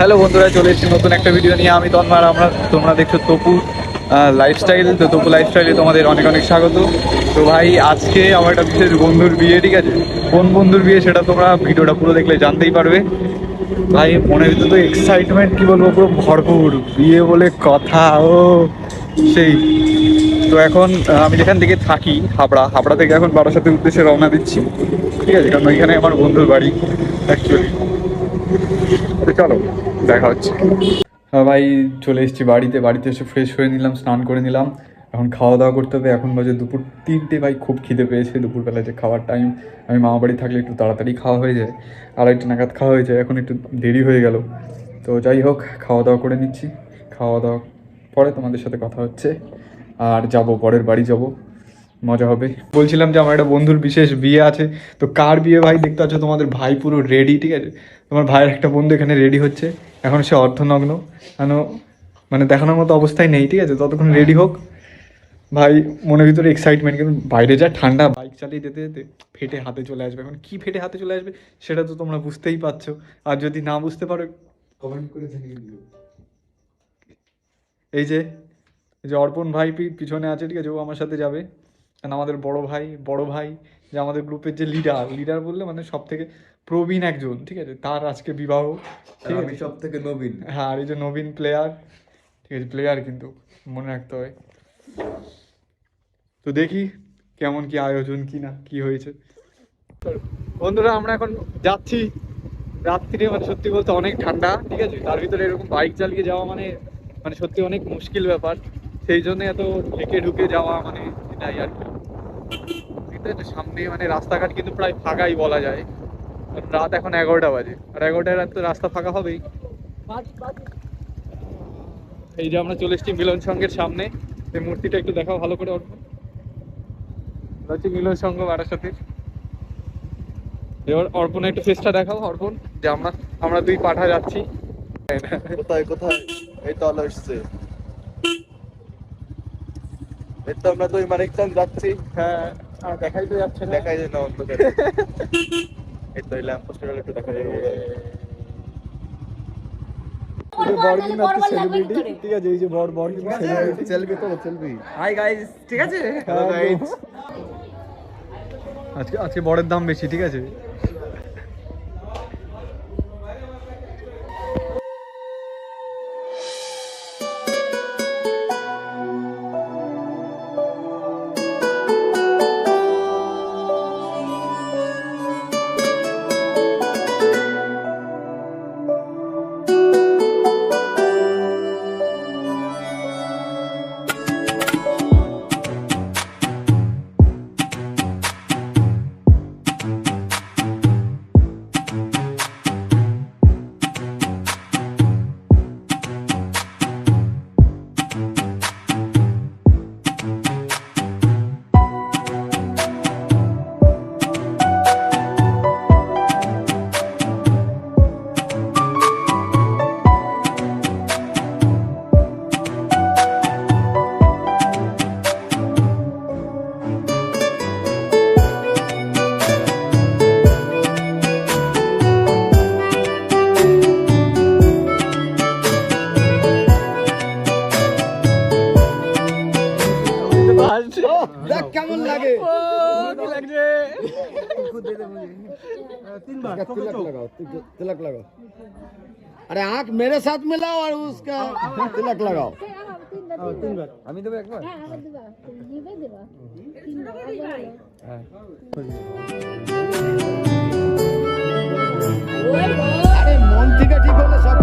Hello বন্ধুরা, চলে এসেছি নতুন একটা ভিডিও নিয়ে। আমি তন্মার আমরা তোমরা দেখছ তপু লাইফস্টাইল তো তপু লাইফস্টাইলে তোমাদের অনেক অনেক স্বাগত। তো ভাই, আজকে আমার একটা বিশেষ বন্ধুর বিয়ে, ঠিক আছে? কোন বন্ধুর বিয়ে সেটা তোমরা ভিডিওটা পুরো দেখলে জানতেই পারবে। ভাই, মনের ভিতরে তো এক্সাইটমেন্ট কী বলব, পুরো ভরপুর। বিয়ে বলে কথা, ও, সেই। তো এখন আমি যেখান থেকে থাকি, হাবড়া হাবড়া থেকে এখন বারাসাতের উদ্দেশ্যে রওনা দিচ্ছি। ঠিক আছে, কারণ ওইখানে আমার বন্ধুর বাড়ি অ্যাকচুয়ালি চলো, দেখা হচ্ছে। হ্যাঁ ভাই, চলে এসেছি বাড়িতে। বাড়িতে এসে ফ্রেশ হয়ে নিলাম, স্নান করে নিলাম। এখন খাওয়া দাওয়া করতে হবে। এখন বাজে দুপুর তিনটে। ভাই, খুব খিদে পেয়েছে দুপুরবেলা যে খাওয়ার টাইম আমি মামা বাড়ি থাকলে একটু তাড়াতাড়ি খাওয়া হয়ে যায়। আড়াইটা নাগাদ খাওয়া হয়ে যায়। এখন একটু দেরি হয়ে গেল। তো যাই হোক, খাওয়া দাওয়া করে নিচ্ছি। খাওয়া দাওয়া পরে তোমাদের সাথে কথা হচ্ছে। আর যাব, পরের বাড়ি যাব। মজা হবে। বলছিলাম যে আমার একটা বন্ধুর বিশেষ বিয়ে আছে তো কার বিয়ে ভাই দেখতে পাচ্ছ? তোমাদের ভাই পুরো রেডি ঠিক আছে? তোমার ভাইয়ের একটা বন্ধু এখানে রেডি হচ্ছে। এখন সে অর্ধনগ্ন কেন? মানে দেখানোর মতো অবস্থায় নেই ঠিক আছে? ততক্ষণ রেডি হোক। ভাই মনের ভিতরে এক্সাইটমেন্ট কিন্তু বাইরে যা ঠান্ডা বাইক চালিয়ে যেতে যেতে ফেটে হাতে চলে আসবে। এখন কি ফেটে হাতে চলে আসবে সেটা তো তোমরা বুঝতেই পারছ। আর যদি না বুঝতে পারো কমেন্ট করে এই যে এই যে অর্পণ ভাই পি- পিছনে আছে ঠিক আছে? ও আমার সাথে যাবে। কারণ আমাদের বড় ভাই বড় ভাই যে আমাদের গ্রুপের যে লিডার লিডার বললে মানে সব থেকে প্রবীণ একজন ঠিক আছে? তার আজকে বিবাহ ঠিক আছে? সব থেকে নবীন। হ্যাঁ আর এই যে নবীন প্লেয়ার ঠিক আছে? প্লেয়ার কিন্তু মনে রাখতে হয়। তো দেখি কেমন কি আয়োজন কি না কি হয়েছে। বন্ধুরা আমরা এখন যাচ্ছি রাত্রিরে মানে সত্যি বলতে অনেক ঠান্ডা ঠিক আছে? তার ভিতরে এরকম বাইক চালিয়ে যাওয়া মানে মানে সত্যি অনেক মুশকিল ব্যাপার। সেই জন্য এত ঢেকে ঢুকে যাওয়া মানে এটাই আর কি। সামনে মানে রাস্তাঘাট কিন্তু প্রায় ফাঁকাই বলা যায়। কারণ রাত এখন এগারোটা বাজে। আর এগারোটায় রাত তো রাস্তা ফাঁকা হবেই। এই যে আমরা চলে এসেছি মিলন সংঘের সামনে। এই মূর্তিটা একটু দেখাও, ভালো করে হচ্ছে মিলন সংঘ বারাসাতে এবার অর্পণ একটু ফেসটা দেখাও, অর্পণ। যে আমরা আমরা দুই পাঠা যাচ্ছি। কোথায় কোথায়? এই তো আলো এই তো আমরা দুই মানিকচান যাচ্ছি। হ্যাঁ আর দেখাই তো যাচ্ছে না। দেখাই যায় না অন্ধকারে। এই তো ল্যাম্প পোস্টের একটু দেখা যাবে। ঠিক আছে এই যে বর বর সেলিব্রিটি সেলফি। তো সেলফি। হাই গাইস ঠিক আছে. আজকে আজকে বরের দাম বেশি ঠিক আছে? अरे आंख मेरे साथ मिलाओ और उसका तिलक लगाओ আমি দেবো একবার হ্যাঁ আবার দিবা দিবে দিবা তিনবার একবার হলো। আরে মন থেকে ঠিক হলে সব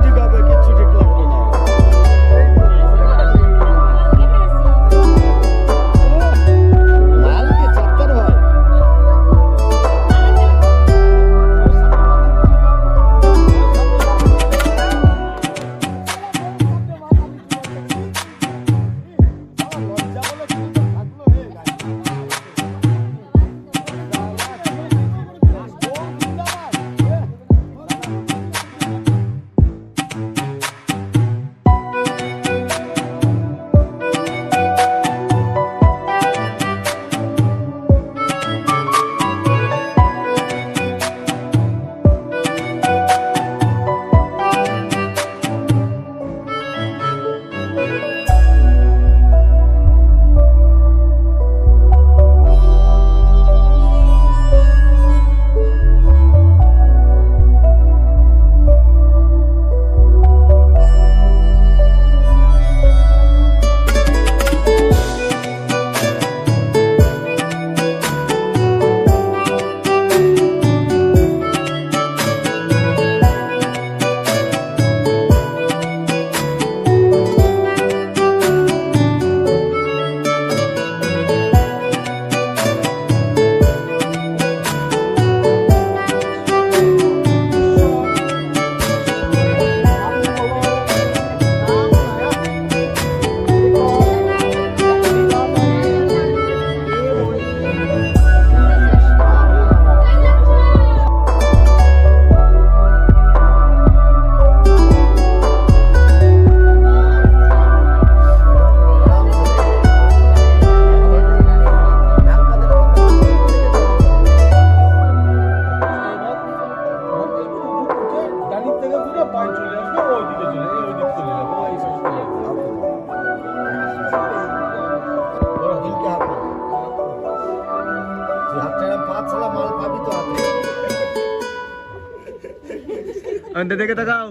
আন্তে দেখে তাকাও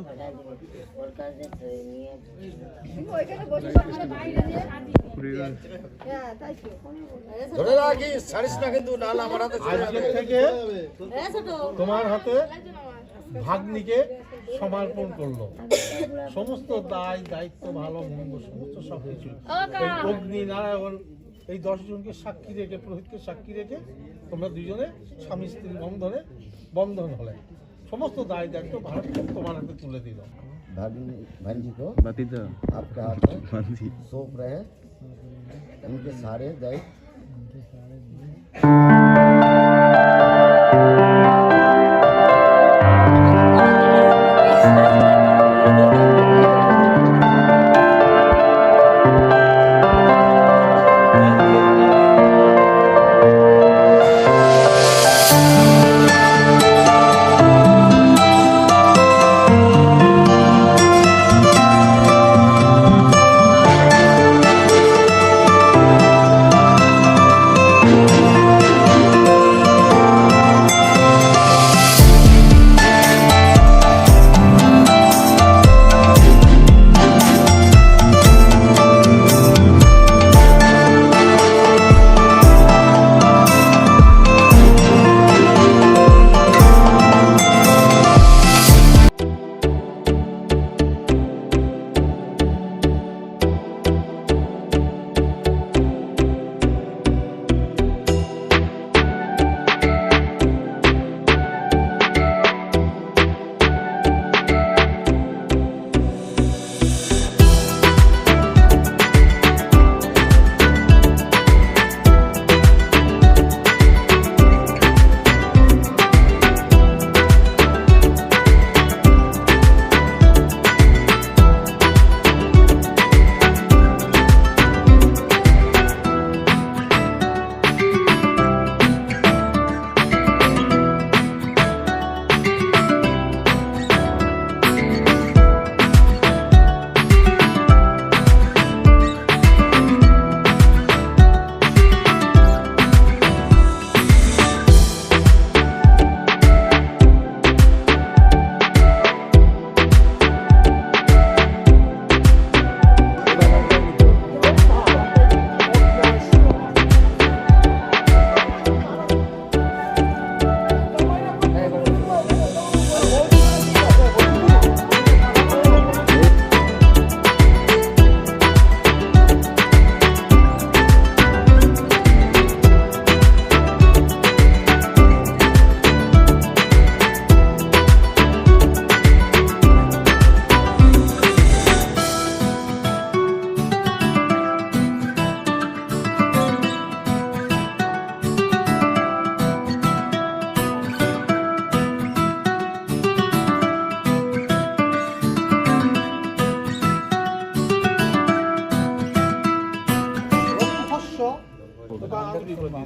ধরে রাখিস ছাড়িস না কিন্তু নাহলে আমার হাতে। থেকে তোমার হাতে ভাগ্নিকে সমর্পণ করল। সমস্ত দায় দায়িত্ব ভালো মন্দ সমস্ত সব কিছু। অগ্নি নারায়ণ এই দশজনকে সাক্ষী রেখে পুরোহিতকে সাক্ষী রেখে তোমরা দুজনে স্বামী স্ত্রী বন্ধনে বন্ধন হলে। সমস্ত দায় দায়িত্ব ভারত তোমার হাতে তুলে দিল भाभी भांजी को বাতি তো आपके हाथ में বান্ধি सौंप रहे उनके सारे दायित्व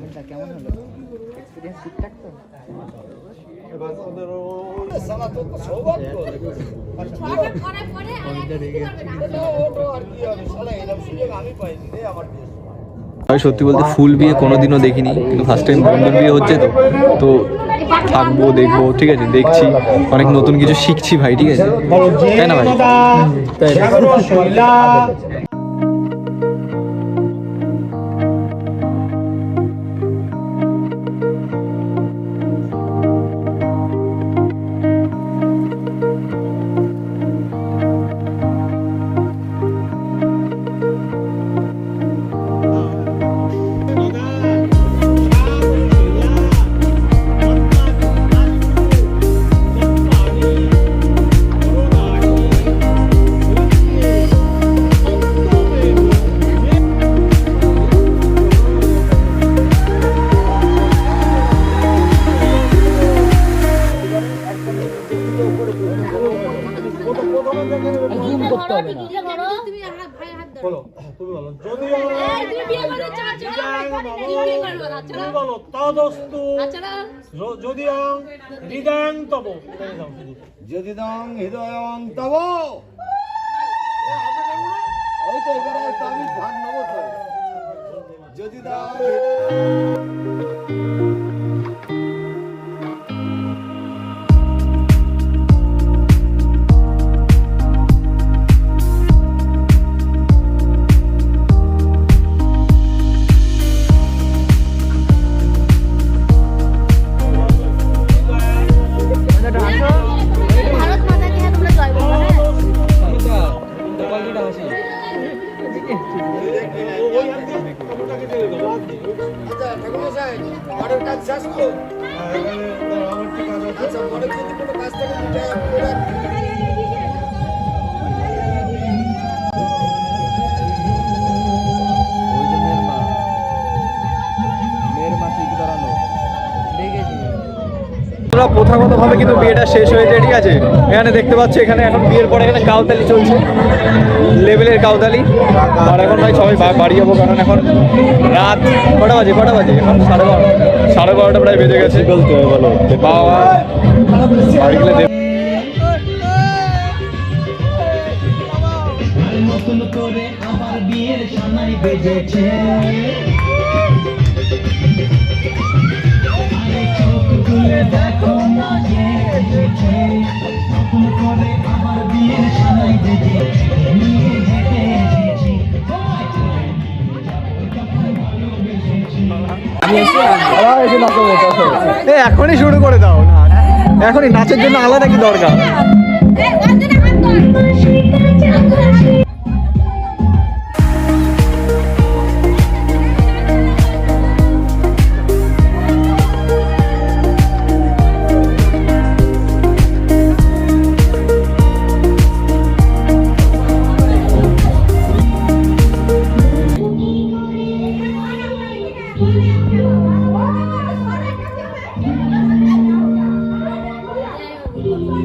মামুনটা কেমন হলো ঠিকঠাক তো আমি সত্যি বলতে ফুল বিয়ে কোনোদিনও দেখিনি কিন্তু ফার্স্ট টাইম বন্ধুর বিয়ে হচ্ছে তো তো থাকব দেখব ঠিক আছে দেখছি অনেক নতুন কিছু শিখছি ভাই ঠিক আছে তাই না ভাই তদস্তু আচ্ছা না? য- যদিও হৃদয়ং তব। যদি দং হৃদয়ং তব। ওই তো এবারে আমি ভাগ নেব তো। যদি দং তোমরা প্রথাগতভাবে কিন্তু বিয়েটা শেষ হয়েছে ঠিক আছে? এখানে দেখতে পাচ্ছ এখানে এখন বিয়ের পরে এখানে কাউতালি চলছে। লেভেলের কাউতালি। আর এখন ভাই সবাই বাড়ি যাব কারণ এখন রাত কটা বাজে কটা বাজে? এখন সাড়ে বারো। সাড়ে বারোটা প্রায় বেজে গেছে। বলতে হবে বলো? বাবা বাড়ি গেলে দেব- করে আমার বিয়ের সানাই বেজেছে আরে চোখ তুলে দেখো এখনই শুরু করে দাও এখনই নাচের জন্য আলাদা কি দরকার?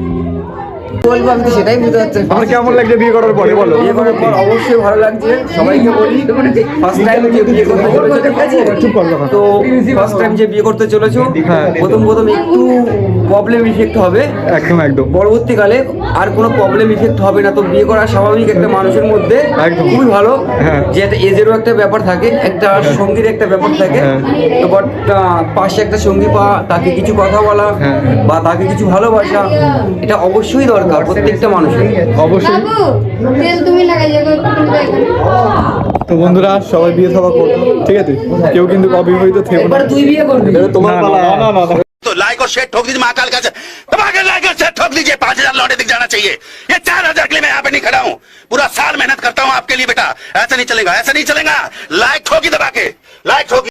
Thank you. বলব আমি সেটাই বুঝতে পারছি। আমার কেমন লাগছে বিয়ে করার পরে বলো? বিয়ে করার পর অবশ্যই ভালো লাগছে সবাইকে বলি ফার্স্ট টাইম যে বিয়ে করতে চলেছো। ঠিক আছে তো ফার্স্ট টাইম যে বিয়ে করতে চলেছো হ্যাঁ। প্রথম প্রথম একটু প্রবলেম ইফেক্ট হবে। একদম একদম। পরবর্তীকালে আর কোনো প্রবলেম ইফেক্ট হবে না। তো বিয়ে করা স্বাভাবিক একটা মানুষের মধ্যে খুবই ভালো হ্যাঁ। যে একটা এজেরও একটা ব্যাপার থাকে একটা সঙ্গীর একটা ব্যাপার থাকে। হ্যাঁ। তো বাট পাশে একটা সঙ্গী পাওয়া তাকে কিছু কথা বলা হ্যাঁ। বা তাকে কিছু ভালোবাসা এটা অবশ্যই দরকার প্রত্যেকটা মানুষের অবশ্যই বাবু তেল তুমি লাগাই যাবে তো বন্ধুরা সবাই বিয়ে সভা করবো ঠিক আছে কেউ কিন্তু অবিবাহিত থেকো না এবার তুই বিয়ে করবি তোমার না না না না तो लाइक और शेयर ठोक दीजिए महाकाल का दबा के लाइक और शेयर ठोक दीजिए पांच हजार लौटे दिख जाना चाहिए ये चार हजार के लिए मैं यहाँ पे नहीं खड़ा हूँ पूरा साल मेहनत करता हूँ आपके लिए बेटा ऐसा नहीं चलेगा ऐसा नहीं चलेगा लाइक ठोकी दबा के लाइक ठोकी